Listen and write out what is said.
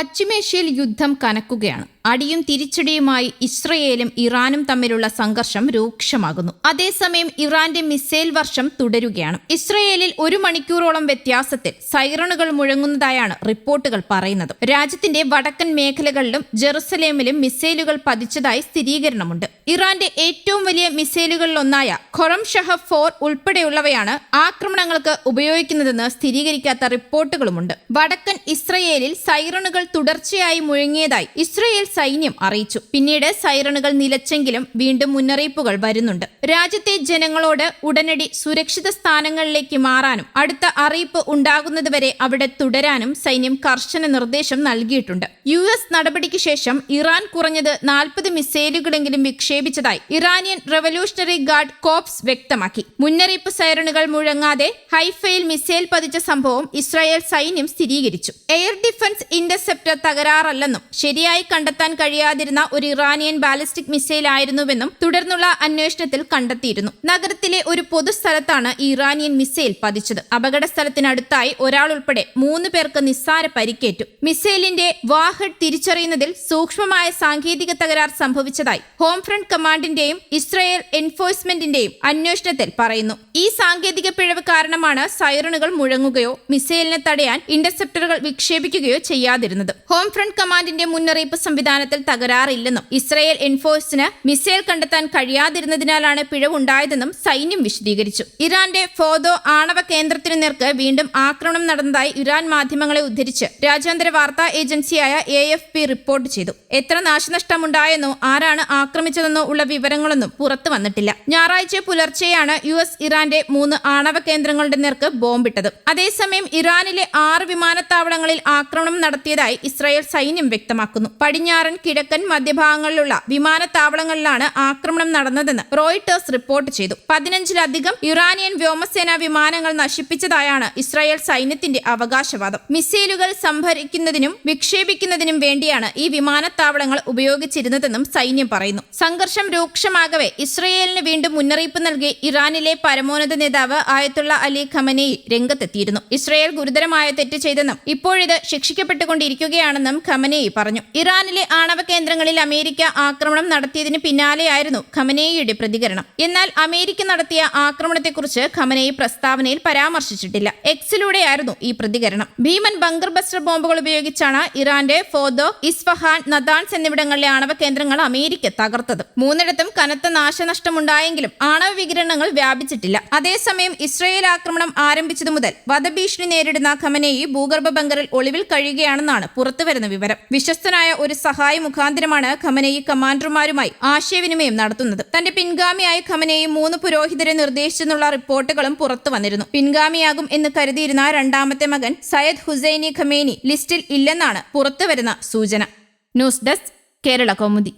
പശ്ചിമേഷ്യയിൽ യുദ്ധം കനക്കുകയാണ്. അടിയും തിരിച്ചടിയുമായി ഇസ്രയേലും ഇറാനും തമ്മിലുള്ള സംഘർഷം രൂക്ഷമാകുന്നു. അതേസമയം ഇറാന്റെ മിസൈൽ വർഷം തുടരുകയാണ്. ഇസ്രയേലിൽ ഒരു മണിക്കൂറോളം വ്യത്യാസത്തിൽ സൈറണുകൾ മുഴങ്ങുന്നതായാണ് റിപ്പോർട്ടുകൾ പറയുന്നത്. രാജ്യത്തിന്റെ വടക്കൻ മേഖലകളിലും ജെറുസലേമിലും മിസൈലുകൾ പതിച്ചതായി സ്ഥിരീകരണമുണ്ട്. ഇറാന്റെ ഏറ്റവും വലിയ മിസൈലുകളിലൊന്നായ ഖൊറം ഷഹ ഫോർ ഉൾപ്പെടെയുള്ളവയാണ് ആക്രമണങ്ങൾക്ക് ഉപയോഗിക്കുന്നതെന്ന് സ്ഥിരീകരിക്കാത്ത റിപ്പോർട്ടുകളുമുണ്ട്. വടക്കൻ ഇസ്രയേലിൽ സൈറണുകൾ തുടർച്ചയായി മുഴങ്ങിയതായി ഇസ്രയേൽ സൈന്യം അറിയിച്ചു. പിന്നീട് സൈറണുകൾ നിലച്ചെങ്കിലും വീണ്ടും മുന്നറിയിപ്പുകൾ വരുന്നുണ്ട്. രാജ്യത്തെ ജനങ്ങളോട് ഉടനടി സുരക്ഷിത സ്ഥാനങ്ങളിലേക്ക് മാറാനും അടുത്ത അറിയിപ്പ് ഉണ്ടാകുന്നതുവരെ അവിടെ തുടരാനും സൈന്യം കർശന നിർദ്ദേശം നൽകിയിട്ടുണ്ട്. യു എസ് നടപടിക്ക് ശേഷം ഇറാൻ കുറഞ്ഞത് നാൽപ്പത് മിസൈലുകളെങ്കിലും വിക്ഷേപിച്ചതായി ഇറാനിയൻ റവല്യൂഷണറി ഗാർഡ് കോപ്സ് വ്യക്തമാക്കി. മുന്നറിയിപ്പ് സൈറണുകൾ മുഴങ്ങാതെ ഹൈഫയിൽ മിസൈൽ പതിച്ച സംഭവം ഇസ്രായേൽ സൈന്യം സ്ഥിരീകരിച്ചു. എയർ ഡിഫൻസ് ഇന്റർസെപ്റ്റർ തകരാറല്ലെന്നും ശരിയായി കണ്ടെത്താൻ കഴിയാതിരുന്ന ഒരു ഇറാനിയൻ ബാലിസ്റ്റിക് മിസൈൽ ആയിരുന്നുവെന്നും തുടർന്നുള്ള അന്വേഷണത്തിൽ കണ്ടെത്തിയിരുന്നു. നഗരത്തിലെ ഒരു പൊതുസ്ഥലത്താണ് ഇറാനിയൻ മിസൈൽ പതിച്ചത്. അപകട സ്ഥലത്തിനടുത്തായി ഒരാൾ ഉൾപ്പെടെ മൂന്ന് പേർക്ക് നിസ്സാര പരിക്കേറ്റു. മിസൈലിന്റെ വാഹഡ് തിരിച്ചറിയുന്നതിൽ സൂക്ഷ്മമായ സാങ്കേതിക തകരാർ സംഭവിച്ചതായി ഹോം ഫ്രണ്ട് കമാൻഡിന്റെയും ഇസ്രായേൽ എൻഫോഴ്സ്മെന്റിന്റെയും അന്വേഷണത്തിൽ പറയുന്നു. ഈ സാങ്കേതിക പിഴവ് കാരണമാണ് സൈറണുകൾ മുഴങ്ങുകയോ മിസൈലിനെ തടയാൻ ഇന്റർസെപ്റ്ററുകൾ വിക്ഷേപിക്കുകയോ ചെയ്യാതിരുന്നത്. ഹോം ഫ്രണ്ട് കമാൻഡിന്റെ മുന്നറിയിപ്പ് സംവിധാനത്തിൽ തകരാറില്ലെന്നും ഇസ്രയേൽ എൻഫോഴ്സിന് മിസൈൽ കണ്ടെത്താൻ കഴിയാതിരുന്നതിനാലാണ് പിഴവുണ്ടായതെന്നും സൈന്യം വിശദീകരിച്ചു. ഇറാന്റെ ഫോദോ ആണവ കേന്ദ്രത്തിന് നേർക്ക് വീണ്ടും ആക്രമണം നടന്നതായി ഇറാൻ മാധ്യമങ്ങളെ ഉദ്ധരിച്ച് രാജ്യാന്തര വാർത്താ ഏജൻസിയായ എ എഫ് പി റിപ്പോർട്ട് ചെയ്തു. എത്ര നാശനഷ്ടമുണ്ടായെന്നോ ആരാണ് ആക്രമിച്ചതെന്നോ ഉള്ള വിവരങ്ങളൊന്നും പുറത്തു വന്നിട്ടില്ല. ഞായറാഴ്ച പുലർച്ചെയാണ് യു എസ് ഇറാന്റെ മൂന്ന് ആണവ കേന്ദ്രങ്ങളുടെ നേർക്ക് ബോംബിട്ടത്. അതേസമയം ഇറാനിലെ ആറ് വിമാനത്താവളങ്ങളിൽ ആക്രമണം നടത്തിയതായി ഇസ്രായേൽ സൈന്യം വ്യക്തമാക്കുന്നു. പടിഞ്ഞാറൻ കിഴക്കൻ മധ്യഭാഗങ്ങളിലുള്ള വിമാനത്താവളങ്ങളിലാണ് ആക്രമണം നടന്നതെന്ന് റോയിട്ടേഴ്സ് റിപ്പോർട്ട് ചെയ്തു. പതിനഞ്ചിലധികം ഇറാനിയൻ വ്യോമസേനാ വിമാനങ്ങൾ നശിപ്പിച്ചതായാണ് ഇസ്രായേൽ സൈന്യത്തിന്റെ അവകാശവാദം. മിസൈലുകൾ സംഭരിക്കുന്നതിനും വിക്ഷേപിക്കുന്നതിനും വേണ്ടിയാണ് ഈ വിമാനത്താവളങ്ങൾ ഉപയോഗിച്ചിരുന്നതെന്നും സൈന്യം പറയുന്നു. സംഘർഷം രൂക്ഷമാകവെ ഇസ്രയേലിന് വീണ്ടും മുന്നറിയിപ്പ് നൽകി ഇറാനിലെ പരമോന്നത നേതാവ് ആയത്തുള്ള അലി ഖമനേയി രംഗത്തെത്തിയിരുന്നു. ഇസ്രയേൽ ഗുരുതരമായ തെറ്റ് ചെയ്തെന്നും ഇപ്പോഴിത് ശിക്ഷിക്കപ്പെട്ടുകൊണ്ടിരിക്കുകയാണെന്നും ഖമനയി പറഞ്ഞു. ഇറാനിലെ ആണവ കേന്ദ്രങ്ങളിൽ അമേരിക്ക ആക്രമണം നടത്തിയതിന് പിന്നാലെയായിരുന്നു ഖമനേയിയുടെ പ്രതികരണം. എന്നാൽ അമേരിക്ക നടത്തിയ ആക്രമണത്തെക്കുറിച്ച് ഖമനേയി പ്രസ്താവനയിൽ പരാമർശിച്ചിട്ടില്ല. എക്സിലൂടെയായിരുന്നു ഈ പ്രതികരണം. ഭീമൻ ബങ്കർ ബസ്റ്റർ ബോംബുകൾ ഉപയോഗിച്ചാണ് ഇറാന്റെ ഫോദോ ഇസ്ഫഹാൻ നദാൻസ് എന്നിവിടങ്ങളിലെ ആണവ കേന്ദ്രങ്ങൾ അമേരിക്ക തകർത്തത്. മൂന്നിടത്തും കനത്ത നാശനഷ്ടമുണ്ടായെങ്കിലും ആണവ വികിരണങ്ങൾ വ്യാപിച്ചിട്ടില്ല. അതേസമയം ഇസ്രയേൽ ആക്രമണം ആരംഭിച്ചതു മുതൽ വധഭീഷണി നേരിടുന്ന ഖമനേയി ഭൂഗർഭ ബങ്കറിൽ ഒളിവിൽ കഴിയുകയാണെന്നാണ് പുറത്തുവരുന്ന വിവരം. വിശ്വസ്തനായ ഒരു സഹായ മുഖാന്തരമാണ് ഖമനേയി കമാൻഡർമാരുമായി ആശയവിനിമയം നടത്തുന്നത്. തന്റെ പിൻഗാമിയായ ഖമനേയി മൂന്ന് പുരോഹിതരെ നിർദ്ദേശിച്ചെന്നുള്ള റിപ്പോർട്ടുകളും പുറത്തു വന്നിരുന്നു. പിൻഗാമിയാകും എന്ന് കരുതിയിരുന്ന രണ്ടാമത്തെ മകൻ സയ്യദ് ഹുസൈനി ഖമേനി ലിസ്റ്റിൽ ഇല്ലെന്നാണ് പുറത്തുവരുന്ന സൂചന. News desk Kerala Kaumudi.